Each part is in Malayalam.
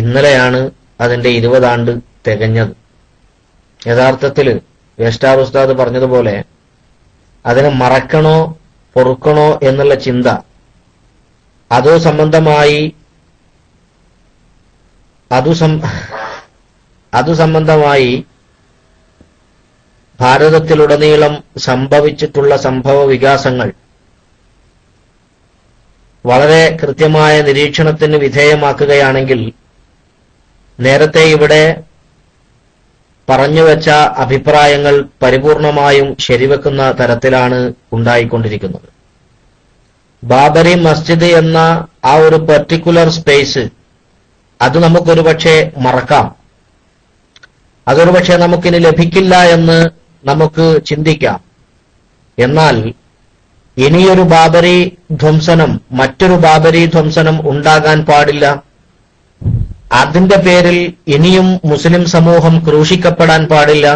ഇന്നലെയാണ് അതിന്റെ ഇരുപതാണ്ട് തികഞ്ഞത്. യഥാർത്ഥത്തിൽ വേസ്റ്റാർ ഉസ്താദ് പറഞ്ഞതുപോലെ അതിനെ മറക്കണോ പൊറുക്കണോ എന്നുള്ള ചിന്ത അതോ സംബന്ധമായി അതു അതു സംബന്ധമായി ഭാരതത്തിലുടനീളം സംഭവിച്ചിട്ടുള്ള സംഭവ വികാസങ്ങൾ വളരെ കൃത്യമായ നിരീക്ഷണത്തിന് വിധേയമാക്കുകയാണെങ്കിൽ നേരത്തെ ഇവിടെ പറഞ്ഞു വെച്ച അഭിപ്രായങ്ങൾ പരിപൂർണമായും ശരിവെക്കുന്ന തരത്തിലാണ് ഉണ്ടായിക്കൊണ്ടിരിക്കുന്നത്. ബാബരി മസ്ജിദ് എന്ന ആ ഒരു പെർട്ടിക്കുലർ സ്പേസ് അത് നമുക്കൊരു പക്ഷേ മറക്കാം. അതൊരു പക്ഷേ നമുക്കിനി ലഭിക്കില്ല എന്ന് നമുക്ക് ചിന്തിക്കാം. എന്നാൽ ഇനിയൊരു ബാബരി ധ്വംസനം മറ്റൊരു ബാബരി ധ്വംസനം ഉണ്ടാകാൻ പാടില്ല. അതിന്റെ പേരിൽ ഇനിയും മുസ്ലിം സമൂഹം ക്രൂശിക്കപ്പെടാൻ പാടില്ല.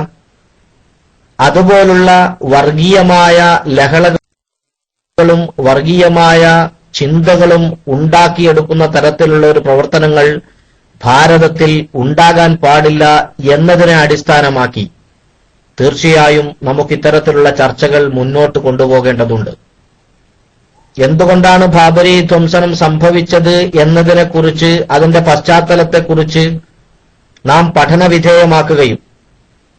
അതുപോലുള്ള വർഗീയമായ ലഹളകളും വർഗീയമായ ചിന്തകളും ഉണ്ടാക്കിയെടുക്കുന്ന തരത്തിലുള്ള ഒരു പ്രവർത്തനങ്ങൾ ഭാരതത്തിൽ ഉണ്ടാകാൻ പാടില്ല എന്നതിനെ അടിസ്ഥാനമാക്കി തീർച്ചയായും നമുക്ക് ഇത്തരത്തിലുള്ള ചർച്ചകൾ മുന്നോട്ട് കൊണ്ടുപോകേണ്ടതുണ്ട്. എന്തുകൊണ്ടാണ് ബാബരി ധ്വംസനം സംഭവിച്ചത് എന്നതിനെക്കുറിച്ച് അതിന്റെ പശ്ചാത്തലത്തെക്കുറിച്ച് നാം പഠനവിധേയമാക്കുകയും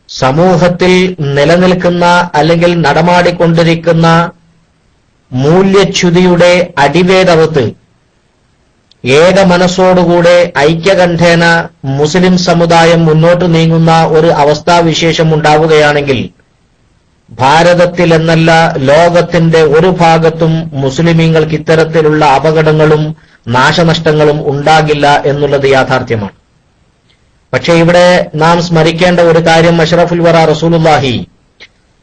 സമൂഹത്തിൽ നിലനിൽക്കുന്ന അല്ലെങ്കിൽ നടമാടിക്കൊണ്ടിരിക്കുന്ന മൂല്യച്യുതിയുടെ അടിവേദവത്ത് ഏക മനസ്സോടുകൂടെ ഐക്യകണ്ഠേന മുസ്ലിം സമുദായം മുന്നോട്ട് നീങ്ങുന്ന ഒരു അവസ്ഥാവിശേഷം ഉണ്ടാവുകയാണെങ്കിൽ ഭാരതത്തിൽ എന്നല്ല ലോകത്തിന്റെ ഒരു ഭാഗത്തും മുസ്ലിമീങ്ങൾക്ക് ഇത്തരത്തിലുള്ള അപകടങ്ങളും നാശനഷ്ടങ്ങളും ഉണ്ടാകില്ല എന്നുള്ളത് യാഥാർത്ഥ്യമാണ്. പക്ഷേ ഇവിടെ നാം സ്മരിക്കേണ്ട ഒരു കാര്യം അഷ്റഫുൽ വറ റസൂലുല്ലാഹി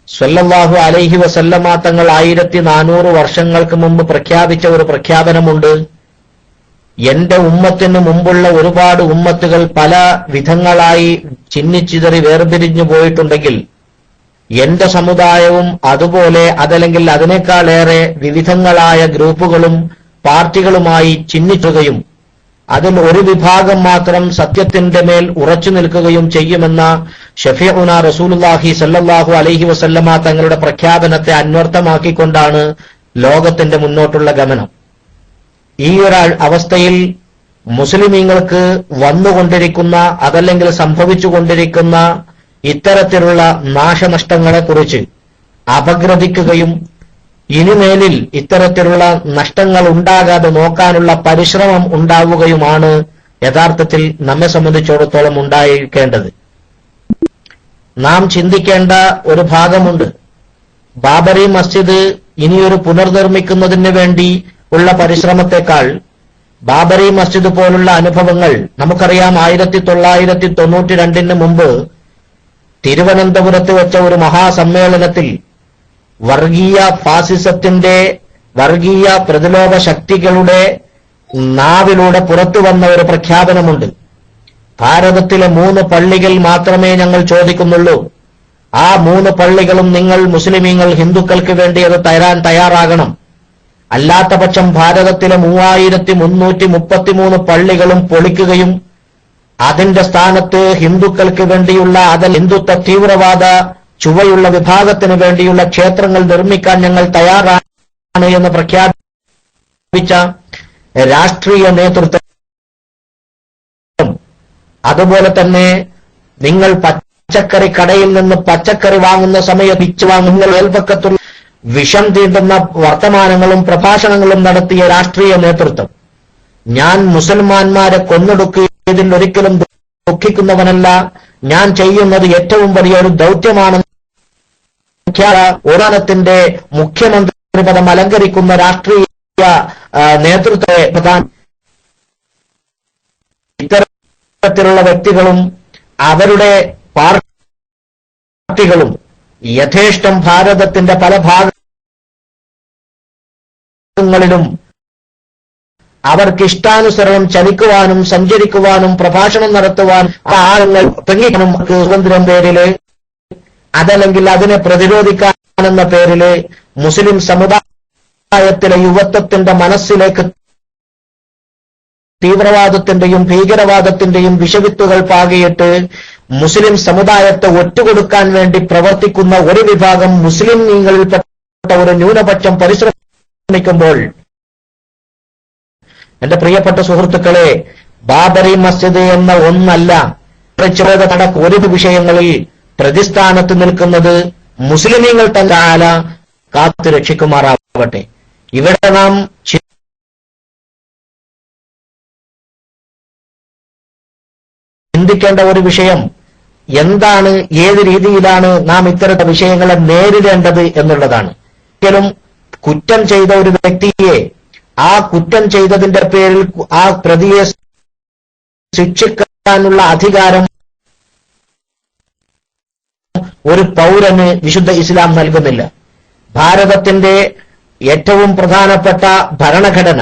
സ്വല്ലല്ലാഹു അലൈഹി വസല്ലമ തങ്ങൾ ആയിരത്തി നാനൂറ് വർഷങ്ങൾക്ക് മുമ്പ് പ്രഖ്യാപിച്ച ഒരു പ്രഖ്യാപനമുണ്ട്. എന്റെ ഉമ്മത്തിന് മുമ്പുള്ള ഒരുപാട് ഉമ്മത്തുകൾ പല വിധങ്ങളായി ചിന്നിച്ചിതറി വേർപിരിഞ്ഞു പോയിട്ടുണ്ടെങ്കിൽ എന്റെ സമുദായവും അതുപോലെ അതല്ലെങ്കിൽ അതിനേക്കാളേറെ വിവിധങ്ങളായ ഗ്രൂപ്പുകളും പാർട്ടികളുമായി ചിഹ്നിക്കുകയും അതിൽ ഒരു വിഭാഗം മാത്രം സത്യത്തിന്റെ മേൽ ഉറച്ചു നിൽക്കുകയും ചെയ്യുമെന്ന ഷഫീഉന റസൂലുല്ലാഹി സല്ലാഹു അലൈഹി വസല്ലമ തങ്ങളുടെ പ്രഖ്യാപനത്തെ അന്വർത്ഥമാക്കിക്കൊണ്ടാണ് ലോകത്തിന്റെ മുന്നോട്ടുള്ള ഗമനം. ഈ ഒരു അവസ്ഥയിൽ മുസ്ലിമീങ്ങൾക്ക് വന്നുകൊണ്ടിരിക്കുന്ന അതല്ലെങ്കിൽ സംഭവിച്ചുകൊണ്ടിരിക്കുന്ന ഇത്തരത്തിലുള്ള നാശനഷ്ടങ്ങളെക്കുറിച്ച് അപഗ്രഥിക്കുകയും ഇനിമേലിൽ ഇത്തരത്തിലുള്ള നഷ്ടങ്ങൾ ഉണ്ടാകാതെ നോക്കാനുള്ള പരിശ്രമം ഉണ്ടാവുകയുമാണ് യഥാർത്ഥത്തിൽ നമ്മെ സംബന്ധിച്ചിടത്തോളം ഉണ്ടായിരിക്കേണ്ടത്. നാം ചിന്തിക്കേണ്ട ഒരു ഭാഗമുണ്ട്. ബാബറി മസ്ജിദ് ഇനിയൊരു പുനർനിർമ്മിക്കുന്നതിന് വേണ്ടി ഉള്ള പരിശ്രമത്തെക്കാൾ ബാബറി മസ്ജിദ് പോലുള്ള അനുഭവങ്ങൾ നമുക്കറിയാം ആയിരത്തി തൊള്ളായിരത്തി തൊണ്ണൂറ്റി രണ്ടിന് മുമ്പ് തിരുവനന്തപുരത്ത് വെച്ച ഒരു മഹാസമ്മേളനത്തിൽ വർഗീയ ഫാസിസത്തിന്റെ വർഗീയ പ്രതിലോഭ ശക്തികളുടെ നാവിലൂടെ പുറത്തു വന്ന ഒരു പ്രഖ്യാപനമുണ്ട്. ഭാരതത്തിലെ മൂന്ന് പള്ളികൾ മാത്രമേ ഞങ്ങൾ ചോദിക്കുന്നുള്ളൂ. ആ മൂന്ന് പള്ളികളും നിങ്ങൾ മുസ്ലിമീങ്ങൾ ഹിന്ദുക്കൾക്ക് വേണ്ടി അത് തരാൻ തയ്യാറാകണം. അല്ലാത്ത പക്ഷം ഭാരതത്തിലെ മൂവായിരത്തി മുന്നൂറ്റി മുപ്പത്തിമൂന്ന് പള്ളികളും പൊളിക്കുകയും അതിന്റെ സ്ഥാനത്ത് ഹിന്ദുക്കൾക്ക് വേണ്ടിയുള്ള അതൽ ഹിന്ദുത്വ തീവ്രവാദ ചുവയുള്ള വിഭാഗത്തിന് വേണ്ടിയുള്ള ക്ഷേത്രങ്ങൾ നിർമ്മിക്കാൻ ഞങ്ങൾ തയ്യാറാണ് എന്ന് പ്രഖ്യാപിച്ച രാഷ്ട്രീയ നേതൃത്വം. അതുപോലെ തന്നെ നിങ്ങൾ പച്ചക്കറി കടയിൽ നിന്ന് പച്ചക്കറി വാങ്ങുന്ന സമയത്ത് പിച്ചു വാങ്ങുന്ന അയൽപക്കത്തുള്ള വിഷം തീണ്ടുന്ന വർത്തമാനങ്ങളും പ്രഭാഷണങ്ങളും നടത്തിയ രാഷ്ട്രീയ നേതൃത്വം. ഞാൻ മുസൽമാന്മാരെ കൊന്നൊടുക്കിയതിൽ ഒരിക്കലും ദുഃഖിക്കുന്നവനല്ല. ഞാൻ ചെയ്യുന്നത് ഏറ്റവും വലിയ ഒരു ദൗത്യമാണെന്ന് ഓരാനത്തിന്റെ മുഖ്യമന്ത്രി പദം അലങ്കരിക്കുന്ന രാഷ്ട്രീയ നേതൃത്വത്തെ പ്രധാന ഇത്തരത്തിലുള്ള വ്യക്തികളും അവരുടെ പാർട്ടികളും യഥേഷ്ടം ഭാരതത്തിന്റെ പല ഭാഗങ്ങളിലും അവർക്ക് ഇഷ്ടാനുസരണം ചലിക്കുവാനും സഞ്ചരിക്കുവാനും പ്രഭാഷണം നടത്തുവാൻ ആളുകൾ തെങ്ങിക്കണം സ്വാതന്ത്ര്യം പേരിൽ അതല്ലെങ്കിൽ അതിനെ പ്രതിരോധിക്കാനെന്ന പേരിൽ മുസ്ലിം സമുദായത്തിലെ യുവത്വത്തിന്റെ മനസ്സിലേക്ക് തീവ്രവാദത്തിന്റെയും ഭീകരവാദത്തിന്റെയും വിഷവിത്തുകൾ പാകിയിട്ട് മുസ്ലിം സമുദായത്തെ ഒറ്റുകൊടുക്കാൻ വേണ്ടി പ്രവർത്തിക്കുന്ന ഒരു വിഭാഗം മുസ്ലിം നീങ്ങളിൽപ്പെട്ട ഒരു ന്യൂനപക്ഷം പരിശ്രമിക്കുമ്പോൾ എന്റെ പ്രിയപ്പെട്ട സുഹൃത്തുക്കളെ ബാബറി മസ്ജിദ് എന്ന ഒന്നല്ല. നടക്ക് ഒരു വിഷയങ്ങളിൽ പ്രതിസ്ഥാനത്ത് നിൽക്കുന്നത് മുസ്ലിമീങ്ങൾ തല കാത്തു രക്ഷിക്കുമാറാവട്ടെ. ഇവിടെ നാം ചിന്തിക്കേണ്ട ഒരു വിഷയം എന്താണ് ഏത് രീതിയിലാണ് നാം ഇത്തരത്തെ വിഷയങ്ങളെ നേരിടേണ്ടത് എന്നുള്ളതാണ്. ഒരിക്കലും കുറ്റം ചെയ്ത ഒരു വ്യക്തിയെ ആ കുറ്റം ചെയ്തതിന്റെ പേരിൽ ആ പ്രതിയെ ശിക്ഷിക്കാനുള്ള അധികാരം ഒരു പൗരന് വിശുദ്ധ ഇസ്ലാം നൽകുന്നില്ല. ഭാരതത്തിന്റെ ഏറ്റവും പ്രധാനപ്പെട്ട ഭരണഘടന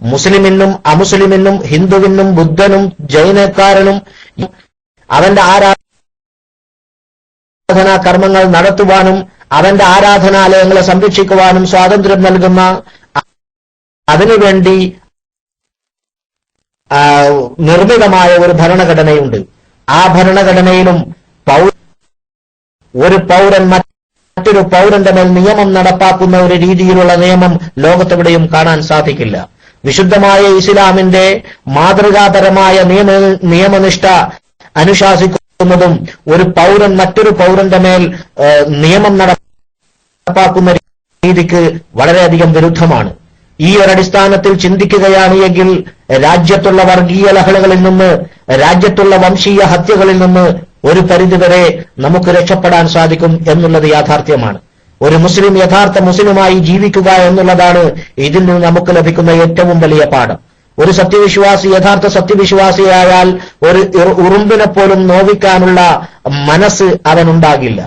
മുസ്ലിമിനും അമുസ്ലിമിനും ഹിന്ദുവിനും ബുദ്ധനും ജൈനക്കാരനും അവന്റെ ആരാധനാ കർമ്മങ്ങൾ നടത്തുവാനും അവന്റെ ആരാധനാലയങ്ങളെ സംരക്ഷിക്കുവാനും സ്വാതന്ത്ര്യം നൽകുന്ന അതിനുവേണ്ടി നിർമ്മിതമായ ഒരു ഭരണഘടനയുണ്ട്. ആ ഭരണഘടനയിലും പൗ ഒരു പൗരൻ മറ്റൊരു പൗരന്റെ മേൽ നിയമം നടപ്പാക്കുന്ന ഒരു രീതിയിലുള്ള നിയമം ലോകത്തെവിടെയും കാണാൻ സാധിക്കില്ല. വിശുദ്ധമായ ഇസ്ലാമിന്റെ മാതൃകാപരമായ നിയമ നിയമനിഷ്ഠ അനുശാസിക്കുന്നതും ഒരു പൗരൻ മറ്റൊരു പൗരന്റെ മേൽ നിയമം നടപ്പാക്കുന്ന രീതിക്ക് വളരെയധികം വിരുദ്ധമാണ്. ഈ ഒരടിസ്ഥാനത്തിൽ ചിന്തിക്കുകയാണ് എങ്കിൽ രാജ്യത്തുള്ള വർഗീയ ലഹളകളിൽ നിന്ന് രാജ്യത്തുള്ള വംശീയ ഹത്യകളിൽ നിന്ന് ഒരു പരിധിവരെ നമുക്ക് രക്ഷപ്പെടാൻ സാധിക്കും എന്നുള്ളത് യാഥാർത്ഥ്യമാണ്. ഒരു മുസ്ലിം യഥാർത്ഥ മുസ്ലിമായി ജീവിക്കുക എന്നുള്ളതാണ് ഇതിൽ നിന്ന് നമുക്ക് ലഭിക്കുന്ന ഏറ്റവും വലിയ പാഠം. ഒരു സത്യവിശ്വാസി യഥാർത്ഥ സത്യവിശ്വാസിയായാൽ ഒരു ഉറുമ്പിനെ പോലും നോവിക്കാനുള്ള മനസ്സ് അവനുണ്ടാകില്ല.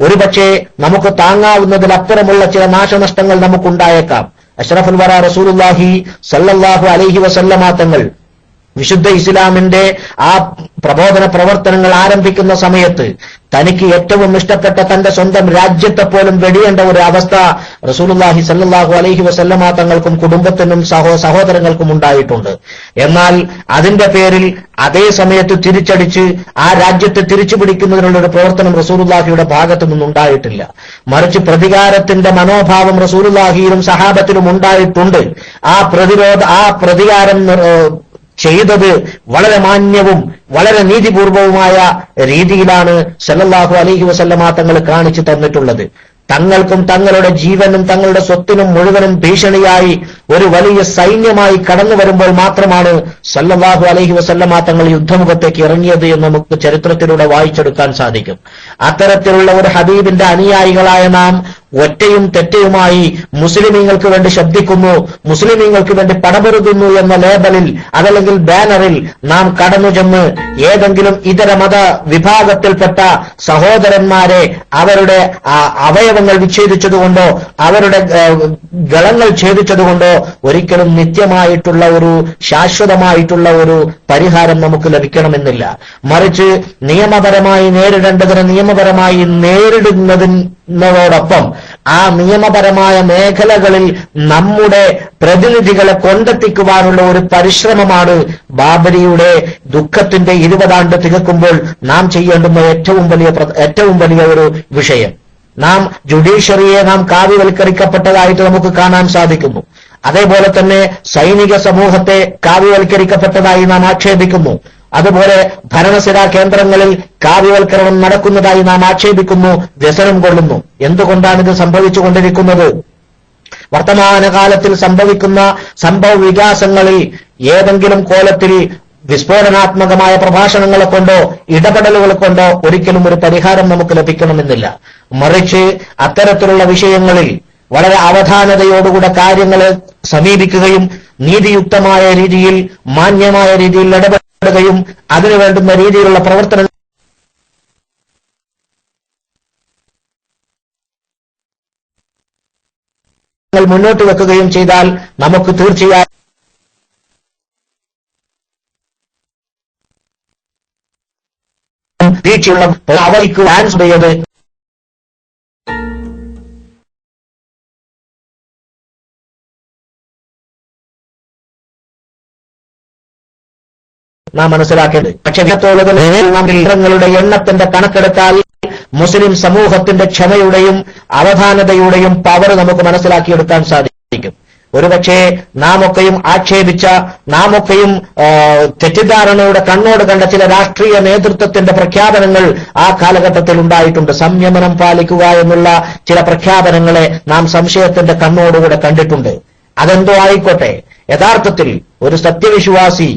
ഒരുപക്ഷെ നമുക്ക് താങ്ങാവുന്നതിലപ്പുറമുള്ള ചില നാശനഷ്ടങ്ങൾ നമുക്കുണ്ടായേക്കാം. അഷ്റഫുൽ വറ റസൂലുല്ലാഹി സല്ലല്ലാഹു അലൈഹി വസല്ലമ തങ്ങൾ വിശുദ്ധ ഇസ്ലാമിന്റെ ആ പ്രബോധന പ്രവർത്തനങ്ങൾ ആരംഭിക്കുന്ന സമയത്ത് തനിക്ക് ഏറ്റവും ഇഷ്ടപ്പെട്ട തന്റെ സ്വന്തം രാജ്യത്തെ പോലും വെടിയേണ്ട ഒരു അവസ്ഥ റസൂലുല്ലാഹി സല്ലാഹു അലൈഹി വസല്ലമ തങ്ങൾക്കും കുടുംബത്തിനും സഹോ സഹോദരങ്ങൾക്കും ഉണ്ടായിട്ടുണ്ട്. എന്നാൽ അതിന്റെ പേരിൽ അതേ സമയത്ത് തിരിച്ചടിച്ച് ആ രാജ്യത്തെ തിരിച്ചു പിടിക്കുന്നതിനുള്ള ഒരു പ്രവർത്തനം റസൂലുല്ലാഹിയുടെ ഭാഗത്തു നിന്നുണ്ടായിട്ടില്ല. മറിച്ച് പ്രതികാരത്തിന്റെ മനോഭാവം റസൂലുല്ലാഹിയിലും സഹാബത്തിലും ഉണ്ടായിട്ടുണ്ട്. ആ പ്രതിരോധ ആ പ്രതികാരം ചെയ്തത് വളരെ മാന്യവും വളരെ നീതിപൂർവവുമായ രീതിയിലാണ് സല്ലല്ലാഹു അലഹി വസല്ലമ തങ്ങൾ കാണിച്ചു തന്നിട്ടുള്ളത്. തങ്ങൾക്കും തങ്ങളുടെ ജീവനും തങ്ങളുടെ സ്വത്തിനും മുഴുവനും ഭീഷണിയായി ഒരു വലിയ സൈന്യമായി കടന്നു വരുമ്പോൾ മാത്രമാണ് സല്ലല്ലാഹു അലഹി വസല്ലമ തങ്ങൾ യുദ്ധമുഖത്തേക്ക് ഇറങ്ങിയത് എന്ന് നമുക്ക് ചരിത്രത്തിലൂടെ വായിച്ചെടുക്കാൻ സാധിക്കും. അത്തരത്തിലുള്ള ഒരു ഹബീബിന്റെ അനുയായികളായ നാം ഒറ്റയും തെറ്റയുമായി മുസ്ലിമീങ്ങൾക്ക് വേണ്ടി ശബ്ദിക്കുന്നു മുസ്ലിമീങ്ങൾക്ക് വേണ്ടി പടപൊരുതുന്നു എന്ന ലേബലിൽ അതല്ലെങ്കിൽ ബാനറിൽ നാം കടന്നു ചെന്ന് ഏതെങ്കിലും ഇതര മത വിഭാഗത്തിൽപ്പെട്ട സഹോദരന്മാരെ അവരുടെ അവയവങ്ങൾ വിച്ഛേദിച്ചതുകൊണ്ടോ അവരുടെ ഗളങ്ങൾ ഛേദിച്ചതുകൊണ്ടോ ഒരിക്കലും നിത്യമായിട്ടുള്ള ഒരു ശാശ്വതമായിട്ടുള്ള ഒരു പരിഹാരം നമുക്ക് ലഭിക്കണമെന്നില്ല. മറിച്ച് നിയമപരമായി നേരിടേണ്ടതിന് നിയമപരമായി നേരിടുന്നതിനോടൊപ്പം ആ നിയമപരമായ മേഖലകളിൽ നമ്മുടെ പ്രതിനിധികളെ കൊണ്ടെത്തിക്കുവാനുള്ള ഒരു പരിശ്രമമാണ് ബാബരിയുടെ ദുഃഖത്തിന്റെ ഇരുപതാണ്ട് തികക്കുമ്പോൾ നാം ചെയ്യേണ്ടുന്ന ഏറ്റവും വലിയ ഏറ്റവും വലിയ ഒരു വിഷയം. നാം ജുഡീഷ്യറിയെ നാം കാവ്യവൽക്കരിക്കപ്പെട്ടതായിട്ട് നമുക്ക് കാണാൻ സാധിക്കുന്നു. അതേപോലെ തന്നെ സൈനിക സമൂഹത്തെ കാവ്യവൽക്കരിക്കപ്പെട്ടതായി നാം ആക്ഷേപിക്കുന്നു. അതുപോലെ ഭരണസിരാ കേന്ദ്രങ്ങളിൽ കാവ്യവൽക്കരണം നടക്കുന്നതായി നാം ആക്ഷേപിക്കുന്നു വ്യസനം കൊള്ളുന്നു. എന്തുകൊണ്ടാണ് ഇത് സംഭവിച്ചുകൊണ്ടിരിക്കുന്നത്? വർത്തമാനകാലത്തിൽ സംഭവിക്കുന്ന സംഭവ വികാസങ്ങളിൽ ഏതെങ്കിലും കോലത്തിൽ വിസ്ഫോടനാത്മകമായ പ്രഭാഷണങ്ങളെ കൊണ്ടോ ഇടപെടലുകൾ കൊണ്ടോ ഒരിക്കലും ഒരു പരിഹാരം നമുക്ക് ലഭിക്കണമെന്നില്ല. മറിച്ച് അത്തരത്തിലുള്ള വിഷയങ്ങളിൽ വളരെ അവധാനതയോടുകൂടെ കാര്യങ്ങളെ സമീപിക്കുകയും നീതിയുക്തമായ രീതിയിൽ മാന്യമായ രീതിയിൽ ഇടപെടുകയും അതിനു വേണ്ടുന്ന രീതിയിലുള്ള പ്രവർത്തനങ്ങൾ മുന്നോട്ട് വെക്കുകയും ചെയ്താൽ നമുക്ക് തീർച്ചയായും വീഴ്ചയുള്ള അവർക്ക് ഡാൻസ് ചെയ്ത് നാം മനസ്സിലാക്കേണ്ടത് പക്ഷെ ങ്ങളുടെ എണ്ണത്തിന്റെ കണക്കെടുത്താൽ മുസ്ലിം സമൂഹത്തിന്റെ ക്ഷമയുടെയും അവധാനതയുടെയും പവർ നമുക്ക് മനസ്സിലാക്കിയെടുക്കാൻ സാധിക്കും. ഒരുപക്ഷേ നാമൊക്കെയും ആക്ഷേപിച്ച നാമൊക്കെയും തെറ്റിദ്ധാരണയുടെ കണ്ണോട് കണ്ട ചില രാഷ്ട്രീയ നേതൃത്വത്തിന്റെ പ്രഖ്യാപനങ്ങൾ ആ കാലഘട്ടത്തിൽ ഉണ്ടായിട്ടുണ്ട്. സംയമനം പാലിക്കുക എന്നുള്ള ചില പ്രഖ്യാപനങ്ങളെ നാം സംശയത്തിന്റെ കണ്ണോടുകൂടെ കണ്ടിട്ടുണ്ട്. അതെന്തോ ആയിക്കോട്ടെ. യഥാർത്ഥത്തിൽ ഒരു സത്യവിശ്വാസി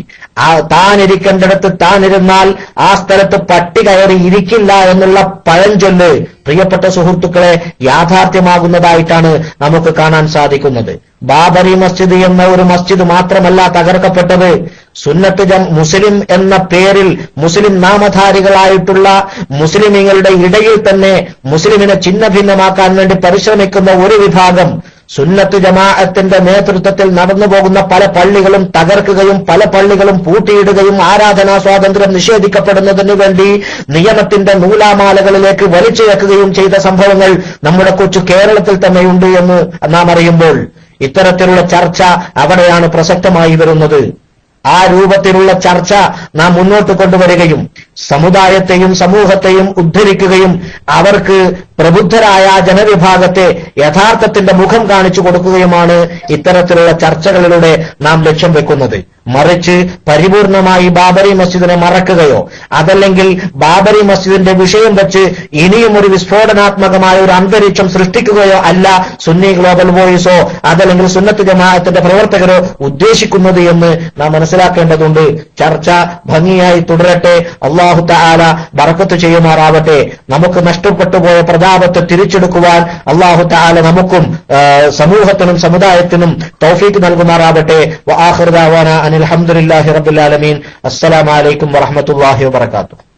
ആ താനിരിക്കേണ്ടിടത്ത് താനിരുന്നാൽ ആ സ്ഥലത്ത് പട്ടി കയറി ഇരിക്കില്ല എന്നുള്ള പഴഞ്ചൊല്ല് പ്രിയപ്പെട്ട സുഹൃത്തുക്കളെ യാഥാർത്ഥ്യമാകുന്നതായിട്ടാണ് നമുക്ക് കാണാൻ സാധിക്കുന്നത്. ബാബറി മസ്ജിദ് എന്ന ഒരു മസ്ജിദ് മാത്രമല്ല തകർക്കപ്പെട്ടത്. സുന്നത്ത് ജം മുസ്ലിം എന്ന പേരിൽ മുസ്ലിം നാമധാരികളായിട്ടുള്ള മുസ്ലിമീങ്ങളുടെ ഇടയിൽ തന്നെ മുസ്ലിമിനെ ഛിന്ന ഭിന്നമാക്കാൻ വേണ്ടി പരിശ്രമിക്കുന്ന ഒരു വിഭാഗം സുന്നത്ത് ജമാഅത്തിന്റെ നേതൃത്വത്തിൽ നടന്നു പോകുന്ന പല പള്ളികളും തകർക്കുകയും പല പള്ളികളും പൂട്ടിയിടുകയും ആരാധനാ സ്വാതന്ത്ര്യം നിഷേധിക്കപ്പെടുന്നതിന് വേണ്ടി നിയമത്തിന്റെ നൂലാമാലകളിലേക്ക് വലിച്ചേക്കുകയും ചെയ്ത സംഭവങ്ങൾ നമ്മുടെ കൊച്ചു കേരളത്തിൽ തന്നെയുണ്ട് എന്ന് നാം അറിയുമ്പോൾ ഇത്തരത്തിലുള്ള ചർച്ച അവിടെയാണ് പ്രസക്തമായി വരുന്നത്. ആ രൂപത്തിലുള്ള ചർച്ച നാം മുന്നോട്ട് കൊണ്ടുവരികയും സമുദായത്തെയും സമൂഹത്തെയും ഉദ്ധരിക്കുകയും അവർക്ക് പ്രബുദ്ധരായ ജനവിഭാഗത്തെ യഥാർത്ഥത്തിന്റെ മുഖം കാണിച്ചു കൊടുക്കുകയുമാണ് ഇത്തരത്തിലുള്ള ചർച്ചകളിലൂടെ നാം ലക്ഷ്യം വെക്കുന്നത്. മറിച്ച് പരിപൂർണമായി ബാബരി മസ്ജിദിനെ മറക്കുകയോ അതല്ലെങ്കിൽ ബാബരി മസ്ജിദിന്റെ വിഷയം വെച്ച് ഇനിയും ഒരു വിസ്ഫോടനാത്മകമായ ഒരു അന്തരീക്ഷം സൃഷ്ടിക്കുകയോ അല്ല സുന്നി ഗ്ലോബൽ വോയിസോ അതല്ലെങ്കിൽ സുന്നത്ത് ജമാഅത്തിന്റെ പ്രവർത്തകരോ ഉദ്ദേശിക്കുന്നത് എന്ന് നാം മനസ്സിലാക്കേണ്ടതുണ്ട്. ചർച്ച ഭംഗിയായി തുടരട്ടെ. അള്ളാഹു താല ബറക്കത്ത് ചെയ്യുമാറാവട്ടെ. നമുക്ക് നഷ്ടപ്പെട്ടുപോയ പ്രതാപത്തെ തിരിച്ചെടുക്കുവാൻ അള്ളാഹു താല നമുക്കും സമൂഹത്തിനും സമുദായത്തിനും തൗഫീക്ക് നൽകുമാറാവട്ടെ. അനിൽ ഹംദുലില്ലാഹി റബ്ബിൽ ആലമീൻ. അസ്സലാമു അലൈക്കും വറഹ്മത്തുള്ളാഹി വബറകാതുഹു.